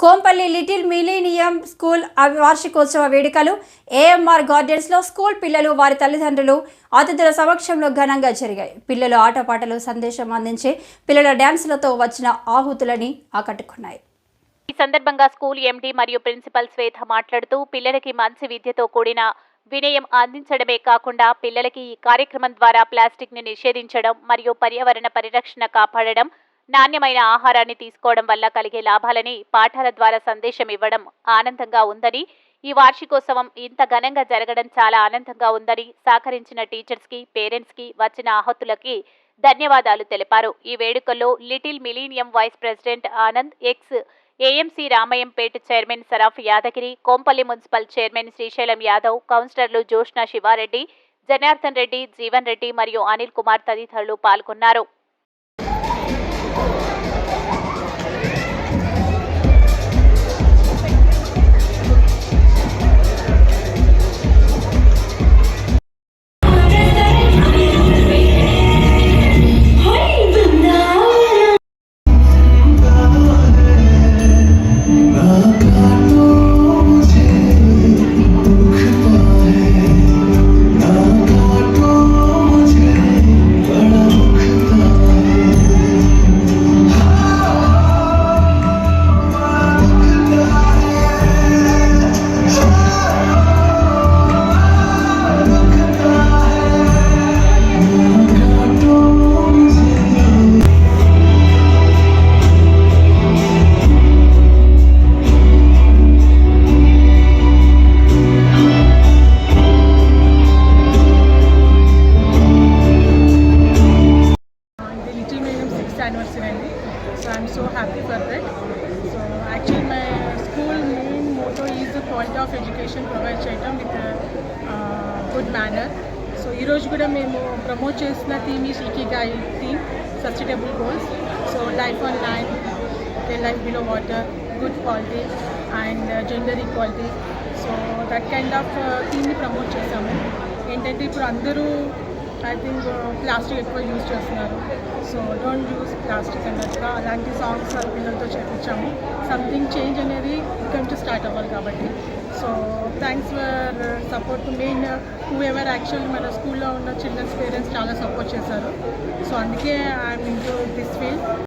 Kompally little millennium school వార్షికోత్సవ వేడుకలు AMR గార్డెన్స్లో స్కూల్ పిల్లలు వారి తల్లిదండ్రులు అతిథుల సమక్షంలో ఘనంగా జరిగాయి. పిల్లలు ఆటపాటలు సందేశం అందించి పిల్లల డ్యాన్సులతో వచ్చిన ఆహుతులని ఆకట్టుకున్నాయి. ఈ సందర్భంగా స్కూల్ ఎండీ మరియు ప్రిన్సిపల్ శ్వేత మాట్లాడుతూ పిల్లలకి మంచి విద్యతో కూడిన వినయం అందించడమే కాకుండా పిల్లలకి ఈ కార్యక్రమం ద్వారా ప్లాస్టిక్ని నిషేధించడం మరియు పర్యావరణ పరిరక్షణ కాపాడడం నాణ్యమైన ఆహారాన్ని తీసుకోవడం వల్ల కలిగే లాభాలని పాఠాల ద్వారా సందేశం ఇవ్వడం ఆనందంగా ఉందని ఈ వార్షికోత్సవం ఇంత ఘనంగా జరగడం చాలా ఆనందంగా ఉందని సహకరించిన టీచర్స్కి పేరెంట్స్కి వచ్చిన ఆహతులకి ధన్యవాదాలు తెలిపారు. ఈ వేడుకల్లో Little Millennium vice president Anand ex AMC Ramayampet chairman Saraf Yadagiri Kompally municipal chairman Srisailam Yadav కౌన్సిలర్లు జోష్నా శివారెడ్డి జనార్దన్ రెడ్డి జీవన్ రెడ్డి మరియు అనిల్ కుమార్ తదితరులు పాల్గొన్నారు. ఫస్ట్ యానివర్సరీ అండి. So I'm so happy for that so actual my school main motto is the quality of education provide చేయటం with good manner so ఈరోజు కూడా మేము promote చేసిన థీమ్ ఈ షీకిగాయి theme sustainable goals so life on land okay life below water good quality and gender equality so that kind of థీమ్ని promote చేసాము ఏంటంటే ఇప్పుడు అందరూ ఐ థింక్ ప్లాస్టిక్ ఎక్కువ యూజ్ చేస్తున్నారు. సో డోంట్ యూస్ ప్లాస్టిక్ అన్నట్టుగా అలాంటి సాంగ్స్ పిల్లలతో చేయించాము సంథింగ్ చేంజ్ అనేది ఇక్కడ నుంచి స్టార్ట్ అవ్వాలి కాబట్టి. So thanks for support main whoever actually మన స్కూల్లో ఉన్న చిల్డ్రన్స్ పేరెంట్స్ చాలా సపోర్ట్ చేశారు. సో అందుకే ఐఎమ్ ఇంటూ దిస్ ఫీల్డ్